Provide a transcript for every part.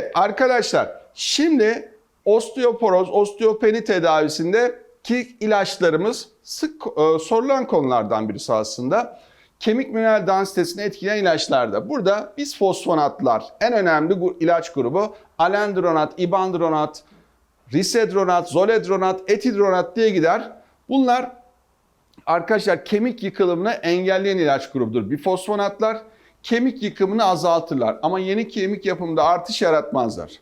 Evet arkadaşlar şimdi osteoporoz, osteopeni tedavisinde ki ilaçlarımız sık e, sorulan konulardan birisi aslında. Kemik mineral densitesini etkileyen ilaçlarda. Burada bisfosfonatlar en önemli ilaç grubu alendronat, ibandronat, risedronat, zoledronat, etidronat diye gider. Bunlar arkadaşlar kemik yıkılımını engelleyen ilaç grubudur. Bifosfonatlar kemik yıkımını azaltırlar ama yeni kemik yapımında artış yaratmazlar.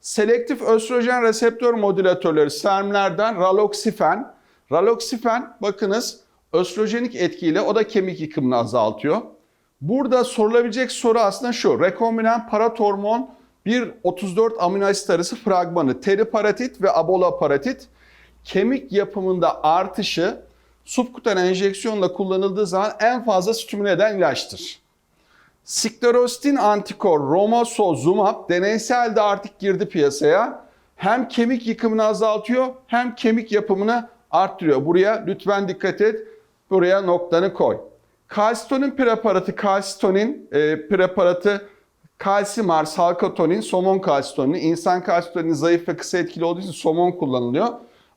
Selektif östrojen reseptör modülatörleri SERM'lerden raloksifen. Raloksifen bakınız östrojenik etkiyle o da kemik yıkımını azaltıyor. Burada sorulabilecek soru aslında şu. Rekombinant paratormon 1.34 amino asit arası fragmanı teriparotit ve abolaparotit kemik yapımında artışı subkutan enjeksiyonla kullanıldığı zaman en fazla stimüle eden ilaçtır. Sklerostin antikor romosozumab deneysel de artık girdi piyasaya. Hem kemik yıkımını azaltıyor hem kemik yapımını arttırıyor. Buraya lütfen dikkat et. Buraya noktanı koy. Kalsitonin preparatı, kalsitonin e, preparatı kalsimar, salkatonin, somon kalsitonini. İnsan kalsitonini zayıf ve kısa etkili olduğu için somon kullanılıyor.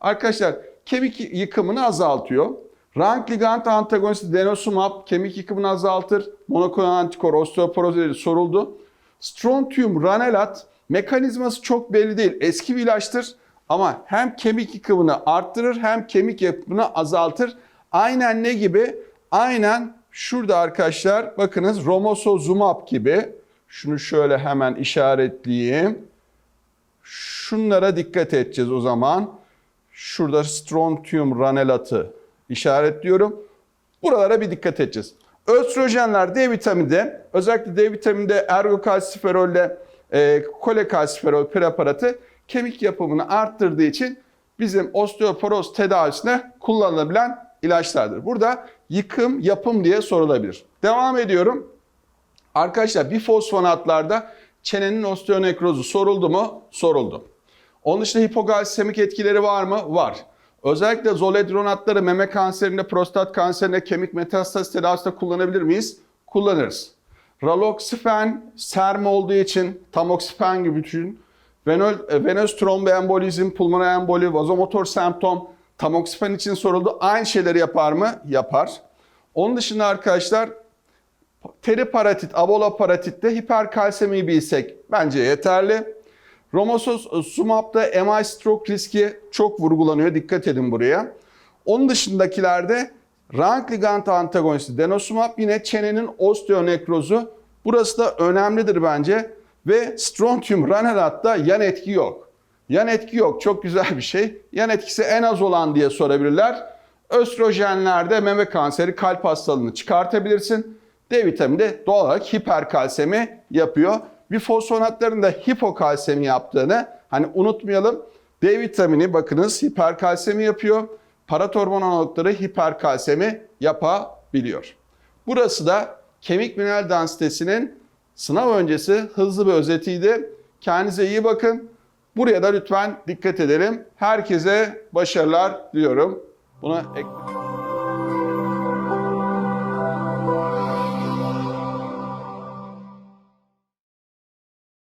Arkadaşlar kemik yıkımını azaltıyor. Rank ligand antagonisti denosumab kemik yıkımını azaltır. Monoklonal antikor osteoporoz soruldu. Strontium ranelat mekanizması çok belli değil. Eski bir ilaçtır ama hem kemik yıkımını arttırır hem kemik yapımını azaltır. Aynen ne gibi? Aynen şurada arkadaşlar bakınız romosozumab gibi. Şunu şöyle hemen işaretleyeyim. Şunlara dikkat edeceğiz o zaman. Şurada strontium ranelatı işaretliyorum. Buralara bir dikkat edeceğiz. Östrojenler D vitaminde, özellikle D vitaminde ergokalsiferolle e, kolekalsiferol preparatı kemik yapımını arttırdığı için bizim osteoporoz tedavisine kullanılabilen ilaçlardır. Burada yıkım, yapım diye sorulabilir. Devam ediyorum. Arkadaşlar bifosfonatlarda çenenin osteonekrozu soruldu mu? Soruldu. Onun dışında hipogalisemik etkileri var mı? Var. Özellikle zoledronatları meme kanserinde, prostat kanserinde, kemik metastaz tedavisinde kullanabilir miyiz? Kullanırız. Raloxifen, serm olduğu için tamoxifen gibi düşün. Venöl, e, venöz tromboembolizm, pulmoner emboli, vazomotor semptom, tamoxifen için soruldu. Aynı şeyleri yapar mı? Yapar. Onun dışında arkadaşlar teriparotit, abolaparatitte hiperkalsemiyi bilsek bence yeterli. Romosozumab'da MI stroke riski çok vurgulanıyor. Dikkat edin buraya. Onun dışındakilerde rank ligand antagonisti denosumab yine çenenin osteonekrozu. Burası da önemlidir bence. Ve strontium ranelatta yan etki yok. Yan etki yok. Çok güzel bir şey. Yan etkisi en az olan diye sorabilirler. Östrojenlerde meme kanseri, kalp hastalığını çıkartabilirsin. D vitamini de doğal olarak hiperkalsemi yapıyor. Bifosfonatların da hipokalsemi yaptığını hani unutmayalım. D vitamini bakınız hiperkalsemi yapıyor. Paratormon analogları hiperkalsemi yapabiliyor. Burası da kemik mineral densitesinin sınav öncesi hızlı bir özetiydi. Kendinize iyi bakın. Buraya da lütfen dikkat edelim. Herkese başarılar diliyorum. Buna ek...